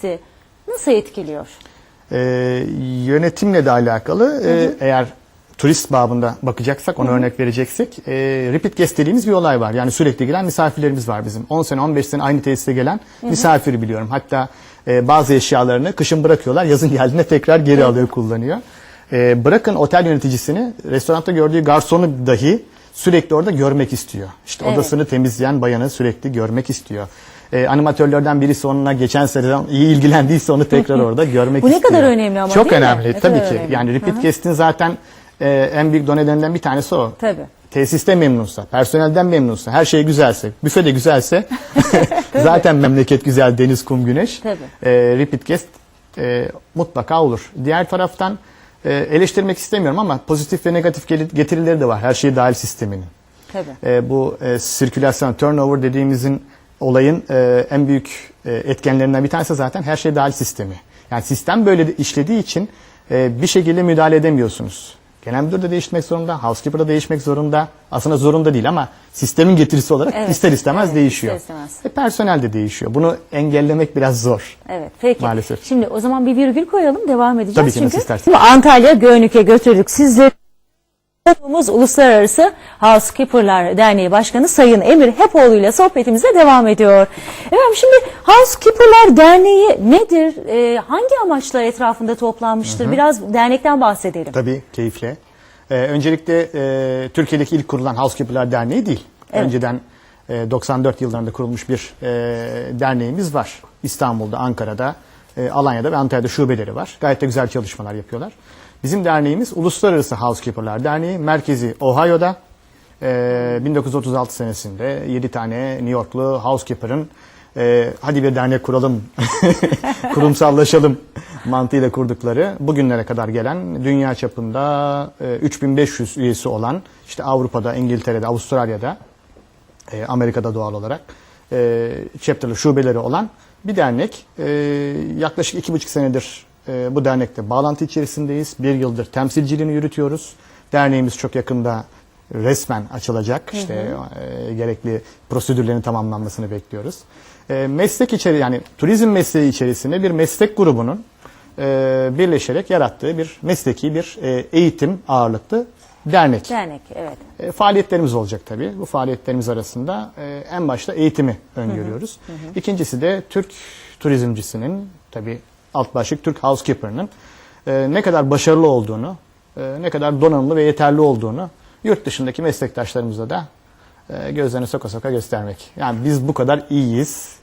sizi nasıl etkiliyor? Ee, yönetimle de alakalı. Ee, eğer turist babında bakacaksak, ona örnek vereceksek, e, repeat guest dediğimiz bir olay var. Yani sürekli gelen misafirlerimiz var bizim. 10 sene, 15 sene aynı tesise gelen misafiri biliyorum. Hatta e, bazı eşyalarını kışın bırakıyorlar, yazın geldiğinde tekrar geri alıyor, kullanıyor. E, bırakın otel yöneticisini, restoranda gördüğü garsonu dahi sürekli orada görmek istiyor. İşte Evet. odasını temizleyen bayanı sürekli görmek istiyor. E, animatörlerden birisi onunla geçen seneden iyi ilgilendiyse onu tekrar orada görmek Bu ne istiyor. kadar önemli ama Çok değil mi? önemli Ne tabii kadar ki. önemli. Yani repeat Hı hı. guest'in zaten e, en büyük donelerinden bir tanesi o. Tabii. Tesiste memnunsa, personelden memnunsa, her şey güzelse, büfe de güzelse zaten memleket güzel, deniz, kum, güneş. Tabii. E, repeat guest e, mutlaka olur. Diğer taraftan e, eleştirmek istemiyorum ama pozitif ve negatif gel- getirileri de var her şey dahil sisteminin. Tabii. E, bu e, sirkülasyon, turnover dediğimizin olayın e, en büyük e, etkenlerinden bir tanesi zaten her şey dahil sistemi. Yani sistem böyle işlediği için e, bir şekilde müdahale edemiyorsunuz. Genel müdür de değişmek zorunda, housekeeper da değişmek zorunda. Aslında zorunda değil ama sistemin getirisi olarak Evet, ister istemez evet, değişiyor. ister istemez. E, personel de değişiyor. Bunu engellemek biraz zor. Evet peki. Maalesef. Şimdi o zaman bir virgül koyalım devam edeceğiz. Tabii ki, nasıl Çünkü istersen. Şimdi Antalya Göynük'e götürdük sizleri. Konuğumuz Uluslararası Housekeeper'lar Derneği Başkanı Sayın Emir Hepoğlu ile sohbetimize devam ediyor. Efendim şimdi Housekeeper'lar Derneği nedir? Ee, hangi amaçlar etrafında toplanmıştır? Biraz dernekten bahsedelim. Tabii keyifle. Ee, öncelikle e, Türkiye'deki ilk kurulan Housekeeper'lar Derneği değil. Evet. Önceden e, 94 yıllarında kurulmuş bir e, derneğimiz var. İstanbul'da, Ankara'da, e, Alanya'da ve Antalya'da şubeleri var. Gayet de güzel çalışmalar yapıyorlar. Bizim derneğimiz Uluslararası Housekeeper'lar Derneği. Merkezi Ohio'da. E, 1936 senesinde 7 tane New Yorklu housekeeper'ın e, hadi bir dernek kuralım, kurumsallaşalım mantığıyla kurdukları bugünlere kadar gelen dünya çapında e, 3500 üyesi olan işte Avrupa'da, İngiltere'de, Avustralya'da, e, Amerika'da doğal olarak e, chapter'lı şubeleri olan bir dernek. E, yaklaşık iki buçuk senedir e, bu dernekte bağlantı içerisindeyiz. Bir yıldır temsilciliğini yürütüyoruz. Derneğimiz çok yakında resmen açılacak. İşte e, gerekli prosedürlerin tamamlanmasını bekliyoruz. E, meslek içeri yani turizm mesleği içerisinde bir meslek grubunun e, birleşerek yarattığı bir mesleki bir e, eğitim ağırlıklı dernek. Dernek evet. E, faaliyetlerimiz olacak tabii. Bu faaliyetlerimiz arasında e, en başta eğitimi öngörüyoruz. İkincisi de Türk turizmcisinin tabii alt başlık Türk housekeeper'ının e, ne kadar başarılı olduğunu, e, ne kadar donanımlı ve yeterli olduğunu yurt dışındaki meslektaşlarımıza da e, gözlerine soka soka göstermek. Yani biz bu kadar iyiyiz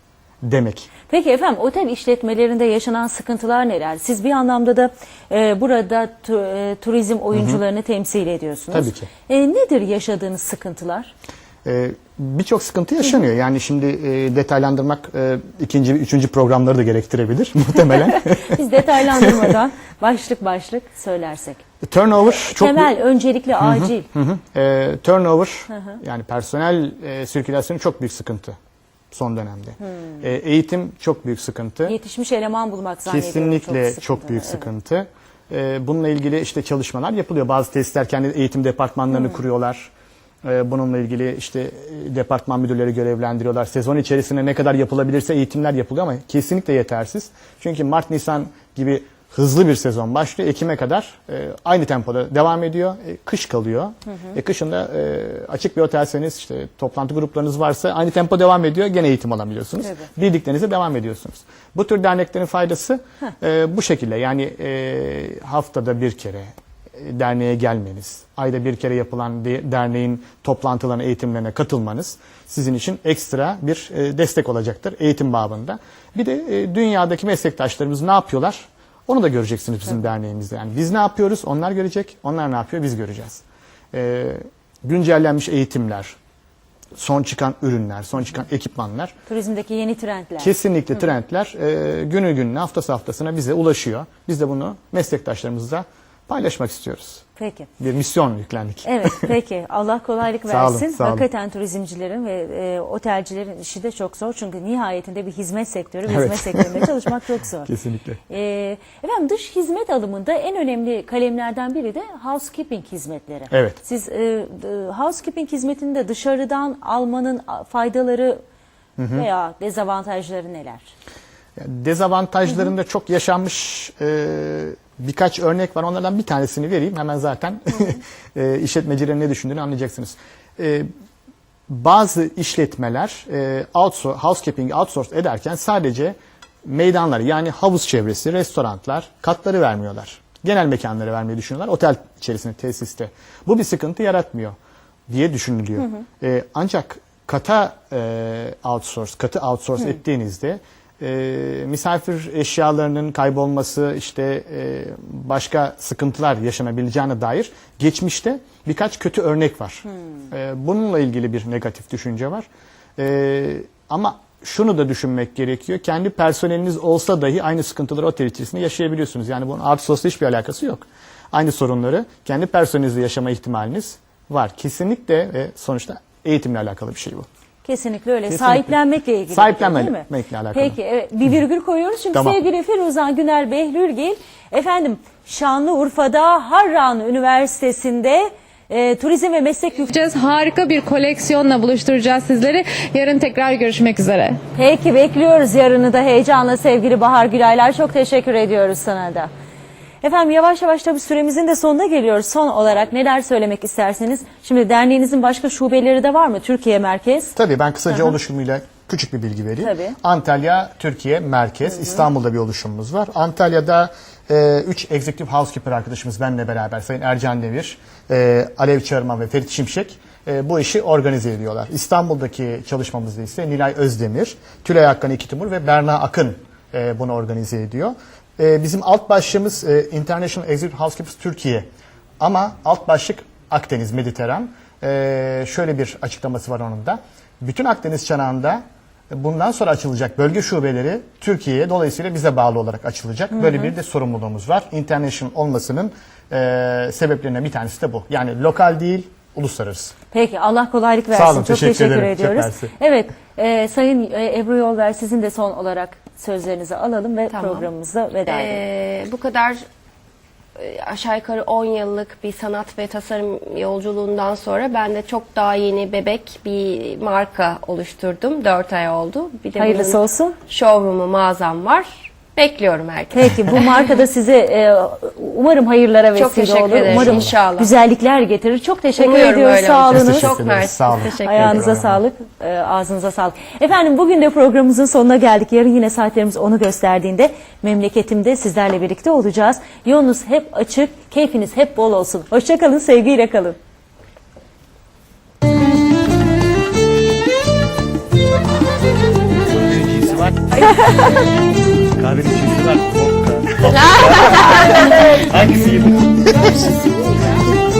demek. Peki efendim otel işletmelerinde yaşanan sıkıntılar neler? Siz bir anlamda da e, burada tu- e, turizm oyuncularını temsil ediyorsunuz. Tabii ki. E, nedir yaşadığınız sıkıntılar? Ee, Birçok sıkıntı yaşanıyor. Yani şimdi e, detaylandırmak e, ikinci, üçüncü programları da gerektirebilir muhtemelen. Biz detaylandırmadan başlık başlık söylersek. Turnover çok Temel, öncelikli, acil. Hı hı. E, turnover yani personel e, sirkülasyonu çok büyük sıkıntı son dönemde. E, eğitim çok büyük sıkıntı. Yetişmiş eleman bulmak zannediyorum. Kesinlikle çok, çok, sıkıntılı. büyük Evet. sıkıntı. E, bununla ilgili işte çalışmalar yapılıyor. Bazı tesisler kendi eğitim departmanlarını kuruyorlar. E, bununla ilgili işte e, departman müdürleri görevlendiriyorlar. Sezon içerisinde ne kadar yapılabilirse eğitimler yapılıyor ama kesinlikle yetersiz. Çünkü Mart Nisan gibi hızlı bir sezon başlıyor. Ekim'e kadar e, aynı tempoda devam ediyor. E, kış kalıyor. E, kışın da e, açık bir otelseniz işte toplantı gruplarınız varsa aynı tempo devam ediyor. Gene eğitim alabiliyorsunuz. Tabii. Bildiklerinize devam ediyorsunuz. Bu tür derneklerin faydası e, bu şekilde. Yani e, haftada bir kere derneğe gelmeniz, ayda bir kere yapılan de- derneğin toplantılarına, eğitimlerine katılmanız sizin için ekstra bir e, destek olacaktır eğitim babında. Bir de e, dünyadaki meslektaşlarımız ne yapıyorlar? Onu da göreceksiniz bizim derneğimizde. Yani biz ne yapıyoruz? Onlar görecek. Onlar ne yapıyor? Biz göreceğiz. E, güncellenmiş eğitimler, son çıkan ürünler, son çıkan ekipmanlar Turizmdeki yeni trendler. Kesinlikle trendler e, günü gününe, haftası haftasına bize ulaşıyor. Biz de bunu meslektaşlarımızla paylaşmak istiyoruz. Peki. Bir misyon yüklendik. Evet peki Allah kolaylık Sağ olun, versin. sağ olun. Hakikaten turizmcilerin ve e, otelcilerin işi de çok zor. Çünkü nihayetinde bir hizmet sektörü ve Evet. hizmet sektöründe çalışmak çok zor. Kesinlikle. E, efendim dış hizmet alımında en önemli kalemlerden biri de housekeeping hizmetleri. Evet. Siz e, housekeeping hizmetini de dışarıdan almanın faydaları veya dezavantajları neler? Dezavantajlarında çok yaşanmış e, birkaç örnek var. Onlardan bir tanesini vereyim. Hemen zaten e, işletmecilerin ne düşündüğünü anlayacaksınız. E, bazı işletmeler e, outsource, housekeeping outsource ederken sadece meydanları yani havuz çevresi, restoranlar, katları vermiyorlar. Genel mekanları vermeyi düşünüyorlar. Otel içerisinde, tesiste. Bu bir sıkıntı yaratmıyor diye düşünülüyor. E, ancak kata e, outsource, katı outsource ettiğinizde e, misafir eşyalarının kaybolması, işte e, başka sıkıntılar yaşanabileceğine dair geçmişte birkaç kötü örnek var. E, bununla ilgili bir negatif düşünce var. E, ama şunu da düşünmek gerekiyor. Kendi personeliniz olsa dahi aynı sıkıntıları otel içerisinde yaşayabiliyorsunuz. Yani bunun outsource'la hiçbir alakası yok. Aynı sorunları kendi personelinizle yaşama ihtimaliniz var. Kesinlikle ve sonuçta eğitimle alakalı bir şey bu. Kesinlikle öyle. Kesinlikle. Sahiplenmekle ilgili. Sahiplenmekle değil mi? alakalı. Peki evet, bir virgül koyuyoruz. Şimdi Tamam. sevgili Firuzan Güner Behlülgil efendim Şanlıurfa'da Harran Üniversitesi'nde e, turizm ve meslek yüksek yapacağız. Harika bir koleksiyonla buluşturacağız sizleri. Yarın tekrar görüşmek üzere. Peki bekliyoruz yarını da heyecanla sevgili Bahar Gülaylar. Çok teşekkür ediyoruz sana da. Efendim yavaş yavaş tabii süremizin de sonuna geliyoruz. Son olarak neler söylemek isterseniz. Şimdi derneğinizin başka şubeleri de var mı? Türkiye merkez. Tabii ben kısaca oluşumuyla küçük bir bilgi vereyim. Tabii. Antalya, Türkiye merkez. İstanbul'da bir oluşumumuz var. Antalya'da 3 Executive Housekeeper arkadaşımız benimle beraber Sayın Ercan Demir, e, Alev Çarman ve Ferit Şimşek e, bu işi organize ediyorlar. İstanbul'daki çalışmamızda ise Nilay Özdemir, Tülay Akkan İkitimur ve Berna Akın e, bunu organize ediyor. E, bizim alt başlığımız e, International Executive Housekeepers Türkiye ama alt başlık Akdeniz, Mediteran. E, şöyle bir açıklaması var onun da. Bütün Akdeniz çanağında bundan sonra açılacak bölge şubeleri Türkiye'ye dolayısıyla bize bağlı olarak açılacak. Böyle bir de sorumluluğumuz var. International olmasının e, sebeplerinden bir tanesi de bu. Yani lokal değil, uluslararası. Peki Allah kolaylık versin. Sağ olun, Çok teşekkür teşekkür, ederim. Çok ediyoruz. Evet e, Sayın e, Ebru Yolver sizin de son olarak sözlerinizi alalım ve Tamam. programımıza veda edelim. Ee, bu kadar e, aşağı yukarı 10 yıllık bir sanat ve tasarım yolculuğundan sonra ben de çok daha yeni bebek bir marka oluşturdum. 4 ay oldu. Bir de Hayırlısı olsun. Showroom'u mağazam var. Bekliyorum herkese. Peki bu marka da size e, umarım hayırlara vesile Çok teşekkür olur. ederim, Umarım inşallah. güzellikler getirir. Çok teşekkür Umuyorum ediyoruz. öyle Sağ olacak. Çok ederiz. mersi. Sağ olun. Teşekkür Ayağınıza ederim. sağlık, e, ağzınıza sağlık. Efendim bugün de programımızın sonuna geldik. Yarın yine saatlerimiz onu gösterdiğinde memleketimde sizlerle birlikte olacağız. Yolunuz hep açık, keyfiniz hep bol olsun. Hoşçakalın, sevgiyle kalın. Var. Kahvenin cinsi var. Hangisi iyi?